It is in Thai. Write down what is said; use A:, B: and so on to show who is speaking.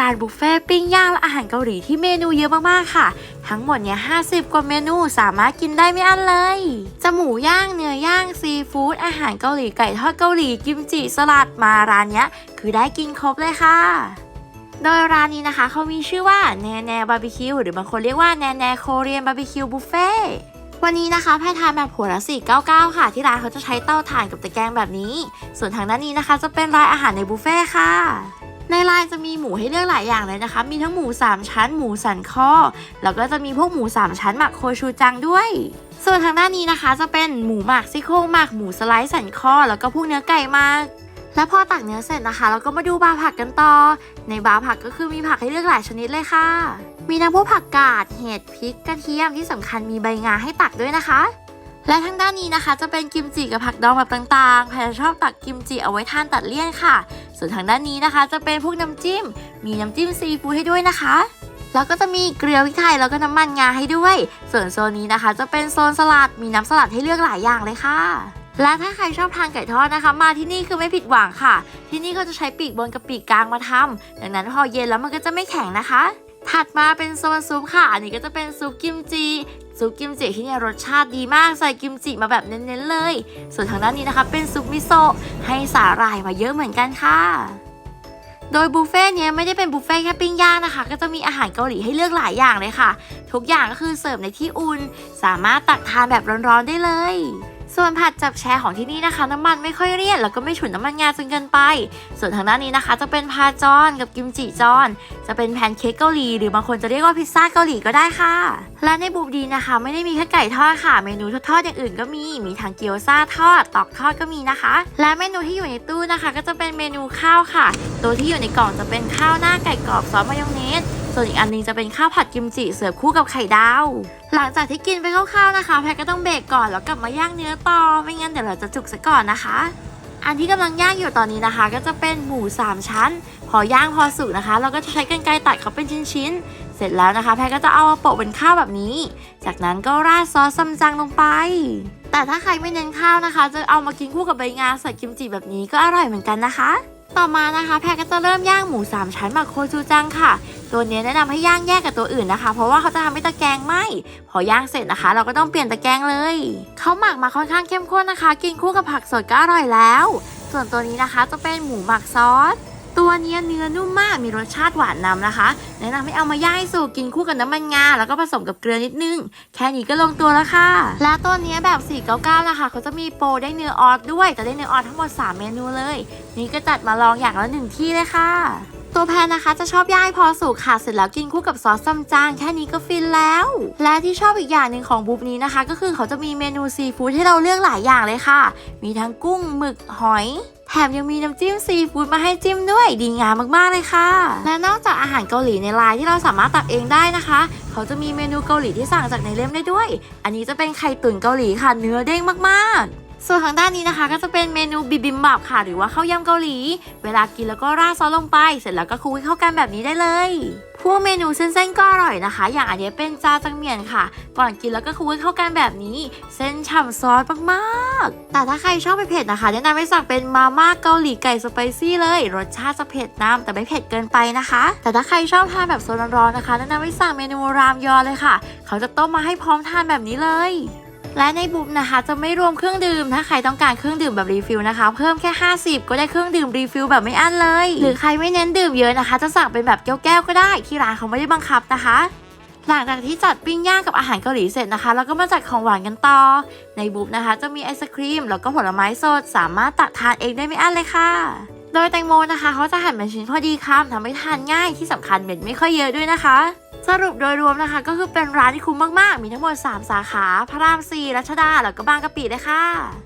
A: ร้านบุฟเฟ่ปิ้งย่างและอาหารเกาหลีที่เมนูเยอะมากๆค่ะ ทั้งหมดเนี่ย50 กว่าเมนูสามารถกินได้ไม่อั้นเลย จะหมูย่างเนื้อย่างซีฟู้ดอาหารเกาหลีไก่ทอดเกาหลีกิมจิสลัดมาร้านเนี้ย คือได้กินครบเลยค่ะโดยร้านนี้นะคะเขามีชื่อว่าแนแนบาร์บีคิวหรือบางคนเรียกว่าแนแนโคเรียนบาร์บีคิวบุฟเฟ่วันนี้นะคะแพทย์ทานแบบหัวละ499 ค่ะ ที่ร้านเขาจะใช้เตาถ่านกับตะแกรงแบบนี้ ส่วนทางด้านนี้นะคะ จะเป็นรายอาหารในบุฟเฟ่ค่ะ ในรายจะมีหมูให้เลือกหลายอย่างเลยนะคะ มีทั้งหมู 3 ชั้น หมูสันคอ แล้วก็จะมีพวกหมู 3 ชั้นหมักโคชูจังด้วย ส่วนทางด้านนี้นะคะ จะเป็นหมูหมักซี่โครงหมักหมูสไลด์สันคอ แล้วก็พวกเนื้อไก่หมักและพอตักเนื้อเสร็จนะคะ เราก็มาดูบาร์ผักกันต่อ ในบาร์ผักก็คือมีผักให้เลือกหลายชนิดเลยค่ะ มีทั้งพวกผักกาด เห็ด พริก กระเทียมที่สำคัญมีใบงาให้ตักด้วยนะคะ และทางด้านนี้นะคะ จะเป็นกิมจิกับผักดองแบบต่างๆ แพรชอบตักกิมจิเอาไว้ทานตัดเลี่ยนค่ะ ส่วนทางด้านนี้นะคะ จะเป็นพวกน้ำจิ้ม มีน้ำจิ้มซีฟู้ดให้ด้วยนะคะ แล้วก็จะมีเกลือพริกไทยแล้วก็น้ำมันงาให้ด้วย ส่วนโซนนี้นะคะ จะเป็นโซนสลัด มีน้ำสลัดให้เลือกหลายอย่างเลยค่ะและถ้าใครชอบทานไก่ทอดนะคะ มาที่นี่คือไม่ผิดหวังค่ะ ที่นี่เขาจะใช้ปีกบนกับปีกกลางมาทำดังนั้นพอเย็นแล้วมันก็จะไม่แข็งนะคะ ถัดมาเป็นโซนซุปค่ะ อันนี้ก็จะเป็นซุปกิมจิซุปกิมจิที่เนี่ยรสชาติดีมากใส่กิมจิมาแบบเน้นๆเลย ส่วนทางด้านนี้นะคะ เป็นซุปมิโซะให้สาหร่ายมาเยอะเหมือนกันค่ะ โดยบุฟเฟ่ต์เนี้ยไม่ได้เป็นบุฟเฟ่ต์แค่ปิ้งย่างนะคะ ก็จะมีอาหารเกาหลีให้เลือกหลายอย่างเลยค่ะ ทุกอย่างก็คือเสิร์ฟในที่อุ่น สามารถตักทานแบบร้อนๆได้เลย ส่วนผัดจับแชร์ของที่นี่นะคะ น้ำมันไม่ค่อยเลี่ยนแล้วก็ไม่ฉุนน้ำมันงาจนเกินไป ส่วนทางด้านนี้นะคะ จะเป็นพาจอนกับกิมจิจอน จะเป็นแพนเค้กเกาหลีหรือบางคนจะเรียกว่าพิซซ่าเกาหลีก็ได้ค่ะ และในบูบดีนะคะ ไม่ได้มีแค่ไก่ทอดค่ะ เมนูทอดๆอย่างอื่นก็มี มีทั้งเกี๊ยวซ่าทอดตอกทอดก็มีนะคะ และเมนูที่อยู่ในตู้นะคะ ก็จะเป็นเมนูข้าวค่ะ ตัวที่อยู่ในกล่องจะเป็นข้าวหน้าไก่กรอบซอสมายองเนส ส่วนอีกอันหนึงจะเป็นข้าวผัดกิมจิเสิร์ฟคู่กับไข่ดาว หลังจากที่กินไปคร่าวๆนะคะ แพทก็ต้องเบรกก่อนแล้วกลับมาย่างเนื้อต่อ ไม่งั้นเดี๋ยวเราจะจุกซะก่อนนะคะ อันที่กำลังย่างอยู่ตอนนี้นะคะ ก็จะเป็นหมู 3 ชั้น พอย่างพอสุกนะคะ เราก็จะใช้กรรไกรตัดเขาเป็นชิ้นๆ เสร็จแล้วนะคะ แพทก็จะเอามาโปะเป็นข้าวแบบนี้ จากนั้นก็ราดซอสซัมจังลงไปแต่ถ้าใครไม่เน้นข้าวนะคะ จะเอามากินคู่กับใบงาใส่กิมจิแบบนี้ก็อร่อยเหมือนกันนะคะ ต่อมานะคะ แพทก็จะเริ่มย่างหมู 3 ชั้นหมักโคจูจังค่ะ ตัวนี้แนะนำให้ย่างแยกกับตัวอื่นนะคะ เพราะว่าเขาจะทำให้ตะแกรงไหมพอย่างเสร็จนะคะ เราก็ต้องเปลี่ยนตะแกรงเลยเขาหมักมาค่อนข้างเข้มข้นนะคะ กินคู่กับผักสดก็อร่อยแล้ว ส่วนตัวนี้นะคะจะเป็นหมูหมักซอสตัวนี้เนื้อนุ่มมากมีรสชาติหวานนำนะคะ แนะนำให้เอามาย่างสุกกินคู่กับน้ำมันงาแล้วก็ผสมกับเกลือนิดนึง แค่นี้ก็ลงตัวแล้วค่ะ และตัวนี้แบบ 499 นะคะเขาจะมีโปรได้เนื้อออสด้วย จะได้เนื้อออสทั้งหมด 3 เมนูเลย นี่ก็จัดมาลองอย่างละหนึ่งที่เลยค่ะ ตัวแพนนะคะจะชอบย่างให้พอสุกค่ะ เสร็จแล้วกินคู่กับซอสซัมจางแค่นี้ก็ฟินแล้ว และที่ชอบอีกอย่างหนึ่งของบุ๊บนี้นะคะ ก็คือเขาจะมีเมนูซีฟู้ดให้เราเลือกหลายอย่างเลยค่ะ มีทั้งกุ้งหมึกหอยแถมยังมีน้ำจิ้มซีฟู้ดมาให้จิ้มด้วยดีงามมากๆเลยค่ะ และนอกจากอาหารเกาหลีในไลน์ที่เราสามารถตักเองได้นะคะ เขาจะมีเมนูเกาหลีที่สั่งจากในเล่มได้ด้วย อันนี้จะเป็นไข่ตุ๋นเกาหลีค่ะเนื้อเด้งมากๆ ส่วนทางด้านนี้นะคะก็จะเป็นเมนูบิบิมบับค่ะ หรือว่าข้าวยำเกาหลี เวลากินแล้วก็ราดซอสลงไป เสร็จแล้วก็คลุกให้เข้ากันแบบนี้ได้เลย พวกเมนูเส้นๆก็อร่อยนะคะ อย่างอันนี้เป็นจาจังเมียนค่ะ ก่อนกินแล้วก็คลุกให้เข้ากันแบบนี้ เส้นฉ่ำซอสมากๆ แต่ถ้าใครชอบไปเผ็ดนะคะ แนะนำให้สั่งเป็นมาม่าเกาหลีไก่สไปซี่เลย รสชาติจะเผ็ดน้ำแต่ไม่เผ็ดเกินไปนะคะ แต่ถ้าใครชอบทานแบบโซนร้อนๆนะคะ แนะนำให้สั่งเมนูรามยอนเลยค่ะ เขาจะต้มมาให้พร้อมทานแบบนี้เลย และในบุ๊บนะคะจะไม่รวมเครื่องดื่ม ถ้าใครต้องการเครื่องดื่มแบบรีฟิลนะคะ เพิ่มแค่ 50 ก็ได้เครื่องดื่มรีฟิลแบบไม่อั้นเลย หรือใครไม่เน้นดื่มเยอะนะคะ จะสั่งเป็นแบบแก้วๆก็ได้ที่ร้านเขาไม่ได้บังคับนะคะหลังจากที่จัดปิ้งย่างกับอาหารเกาหลีเสร็จนะคะ เราก็มาจัดของหวานกันต่อ ในบุ๊บนะคะ จะมีไอศครีมแล้วก็ผลไม้สด สามารถตักทานเองได้ไม่อั้นเลยค่ะ โดยแตงโมนะคะเขาจะหั่นเป็นชิ้นพอดีคำทำให้ทานง่ายที่สำคัญเม็ดไม่ค่อยเยอะด้วยนะคะ สรุปโดยรวมนะคะ ก็คือเป็นร้านที่คุ้มมากๆ มีทั้งหมด 3 สาขา พระราม4รัชดา แล้วก็บางกะปิเลยค่ะ